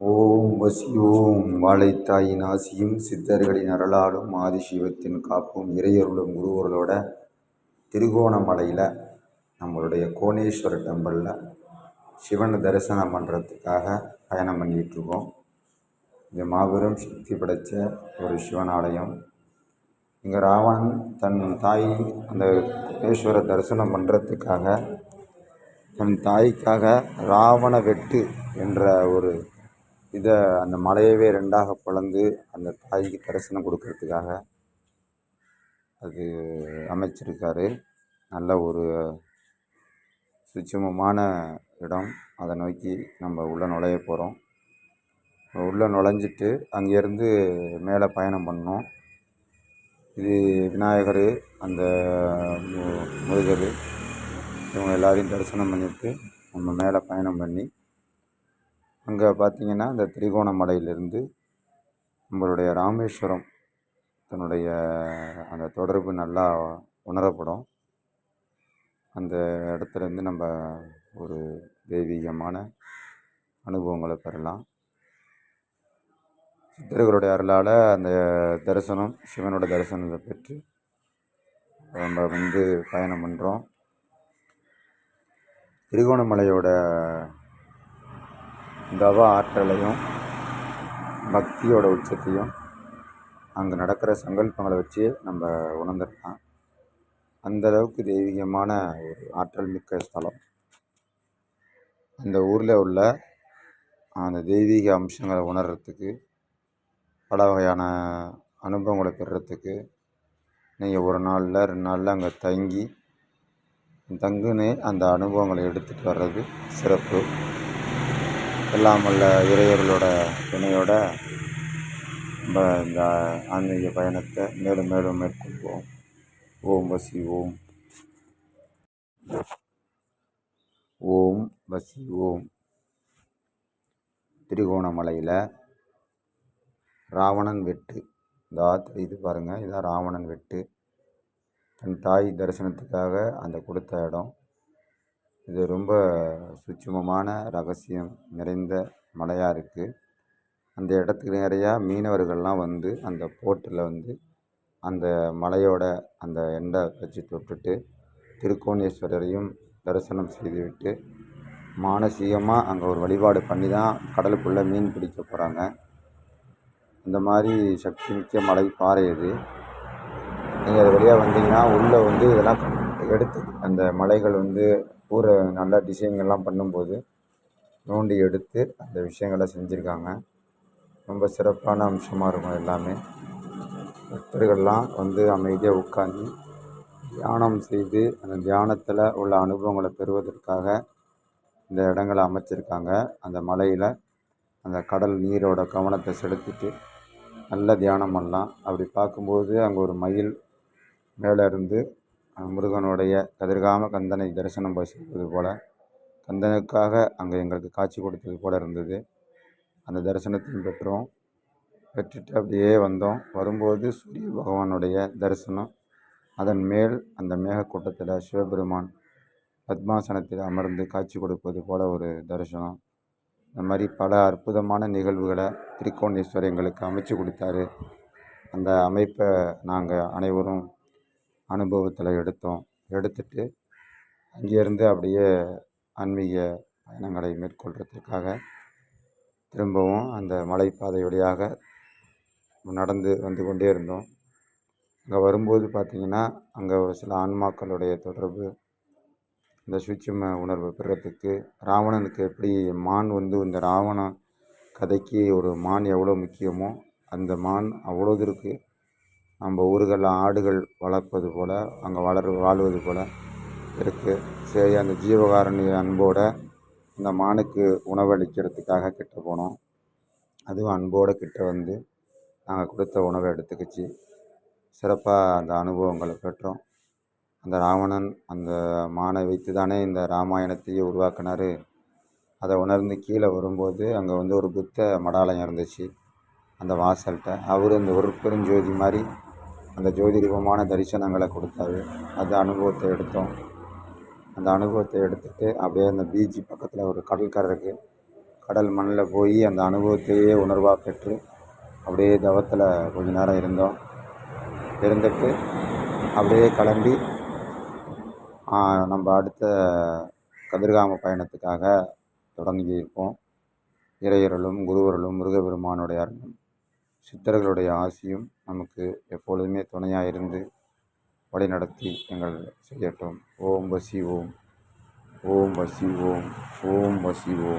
ஓம் வசியோம் வாழைத்தாயின் ஆசியும் சித்தர்களின் அருளாலும் ஆதிசிவத்தின் காப்பும் இறையருளும் குருவர்களோட திருகோணமலையில் நம்மளுடைய கோணேஸ்வர டெம்பிளில் சிவனை தரிசனம் பண்ணுறதுக்காக பயணம் பண்ணிகிட்ருக்கோம் இது மாபெரும் சக்தி படைத்த ஒரு சிவன் ஆலயம் இங்கே ராவணன் தன் தாய் அந்த கோணேஸ்வர தரிசனம் பண்ணுறதுக்காக தன் தாய்க்காக ராவண வெட்டு என்ற ஒரு இதை அந்த மலையவே ரெண்டாக பிளந்து அந்த தாய்க்கு தரிசனம் கொடுக்கறதுக்காக அது அமைச்சிருக்காரு. நல்ல ஒரு சுட்சமமான இடம். அதை நோக்கி நம்ம உள்ளே நுழைய போகிறோம் உள்ளே நுழைஞ்சிட்டு அங்கேருந்து மேலே பயணம் பண்ணோம். இது விநாயகர் அந்த முருகர் இவங்க எல்லாரையும் தரிசனம் பண்ணிட்டு நம்ம மேலே பயணம் பண்ணி அங்கே பார்த்தீங்கன்னா இந்த திரிகோணமலையிலிருந்து நம்மளுடைய ராமேஸ்வரம் தன்னுடைய அந்த தொடர்பு நல்லா உணரப்படும். அந்த இடத்துலேருந்து நம்ம ஒரு தெய்வீகமான அனுபவங்களை பெறலாம். சித்தர்களுடைய அருளால் அந்த தரிசனம் சிவனோட தரிசனத்தை பெற்று நம்ம வந்து பயணம் பண்ணுறோம் திருகோணமலையோட தவ ஆற்றலையும் பக்தியோட உச்சத்தையும் அங்கே நடக்கிற சங்கல்பங்களை வச்சு நம்ம உணர்ந்துடலாம் அந்த அளவுக்கு தெய்வீகமான ஒரு ஆற்றல் மிக்க ஸ்தலம். அந்த ஊரில் உள்ள அந்த தெய்வீக அம்சங்களை உணர்கிறதுக்கு பல வகையான அனுபவங்களை பெறுறதுக்கு நீங்கள் ஒரு நாளில் ரெண்டு நாளில் அங்கே தங்கி தங்குன்னு அந்த அனுபவங்களை எடுத்துகிட்டு வர்றது சிறப்பு. எல்லாம் வல்ல இறையர்களோட துணையோட நம்ம இந்த ஆன்மீக பயணத்தை மேலும் மேலும் மேற்கொள்வோம். ஓம் வசி ஓம். ஓம் வசி ஓம். திருகோணமலையில் ராவணன் வெட்டு. இதா இது பாருங்கள் இதான் ராவணன் வெட்டு. தன் தாய் தரிசனத்துக்காக அந்த கொடுத்த இடம். இது ரொம்ப சூட்சுமமான ரகசியம் நிறைந்த மலையாக இருக்குது அந்த இடத்துக்கு நிறையா மீனவர்கள்லாம் வந்து அந்த போட்டில் வந்து அந்த மலையோட அந்த எண்டை வச்சு தொட்டுட்டு திருக்கோணேஸ்வரரையும் தரிசனம் செய்துவிட்டு மானசீகமாக அங்கே ஒரு வழிபாடு பண்ணி தான் கடலுக்குள்ளே மீன் பிடிக்க போகிறாங்க இந்த மாதிரி சக்தி மிக்க மலை பாறை இது. நீங்கள் அது வழியாக வந்தீங்கன்னா உள்ளே வந்து இதெல்லாம் எடுத்து அந்த மலைகள் வந்து ஊரை நல்ல டிசைன்கள்லாம் பண்ணும்போது நோண்டி எடுத்து அந்த விஷயங்களை செஞ்சுருக்காங்க. ரொம்ப சிறப்பான அம்சமாக இருக்கும் எல்லாமே. பக்தர்கள்லாம் வந்து அமைதியாக உட்காந்து தியானம் செய்து அந்த தியானத்தில் உள்ள அனுபவங்களை பெறுவதற்காக இந்த இடங்களை அமைச்சிருக்காங்க. அந்த மலையில் அந்த கடல் நீரோட கவனத்தை செலுத்திட்டு நல்ல தியானம் பண்ணலாம் அப்படி பார்க்கும்போது அங்கே ஒரு மயில் மேலே இருந்து முருகனுடைய கதிர்காம கந்தனை தரிசனம் போய் போல போல் கந்தனுக்காக அங்கே எங்களுக்கு காட்சி கொடுத்தது போல் இருந்தது. அந்த தரிசனத்தையும் பெற்றோம். பெற்றுட்டு அப்படியே வந்தோம். வரும்போது சூரிய பகவானுடைய தரிசனம். அதன் மேல் அந்த மேகக்கூட்டத்தில் சிவபெருமான் பத்மாசனத்தில் அமர்ந்து காட்சி கொடுப்பது போல ஒரு தரிசனம். இந்த மாதிரி பல அற்புதமான நிகழ்வுகளை திருக்கோணேஸ்வரர் எங்களுக்கு அமைச்சு கொடுத்தாரு. அந்த அமைப்பை நாங்கள் அனைவரும் அனுபவத்தில் எடுத்தோம். எடுத்துட்டு அங்கேருந்து அப்படியே ஆன்மீக பயணங்களை மேற்கொள்கிறதுக்காக திரும்பவும் அந்த மலைப்பாதை வழியாக நடந்து வந்து கொண்டே இருந்தோம். அங்கே வரும்போது பார்த்திங்கன்னா அங்கே ஒரு சில ஆன்மாக்களுடைய தொடர்பு இந்த சூட்சும உணர்வு பெறத்துக்கு ராவணனுக்கு எப்படி மான் வந்து இந்த ராவண கதைக்கு ஒரு மான் எவ்வளோ முக்கியமோ அந்த மான் அவ்வளோ நம்ம ஊர்களில் ஆடுகள் வளர்ப்பது போல் அங்கே வளர் வாழ்வது போல் இருக்குது சரி அந்த ஜீவகாருண்ய அன்போடு இந்த மானுக்கு உணவளிக்கிறதுக்காக கிட்ட போனோம். அதுவும் அன்போடு கிட்ட வந்து நாங்கள் கொடுத்த உணவை எடுத்துக்கிச்சு. சிறப்பாக அந்த அனுபவங்களை பெற்றோம். அந்த ராவணன் அந்த மானை வைத்து தானே இந்த ராமாயணத்தையே உருவாக்கினார். அதை உணர்ந்து கீழே வரும்போது அங்கே வந்து ஒரு புத்த மடாலயம் இருந்துச்சு. அந்த வாசல்கிட்ட. அவர் இந்த ஒரு பெருஞ்சோதி மாதிரி அந்த ஜோதிரூபமான தரிசனங்களை கொடுத்தாரு. அந்த அனுபவத்தை எடுத்தோம். அந்த அனுபவத்தை எடுத்துகிட்டு அப்படியே அந்த பீச் பக்கத்தில் ஒரு கடற்கரை இருக்குது கடல் மண்ணில் போய் அந்த அனுபவத்தையே உணர்வாக பெற்று அப்படியே தவத்தில் கொஞ்ச நேரம் இருந்தோம். இருந்துட்டு அப்படியே கிளம்பி நம்ம அடுத்த கதிர்காம பயணத்துக்காக தொடங்கி இருக்கோம் இறையருளும் குருவருளும் முருகபெருமானுடைய அருளும். சித்தர்களுடைய ஆசியும் நமக்கு எப்பொழுதுமே துணையாக இருந்து வழிநடத்தி எங்கள் செய்யட்டும். ஓம் வசி ஓம். ஓம் வசி ஓம். ஓம் வசி ஓம்.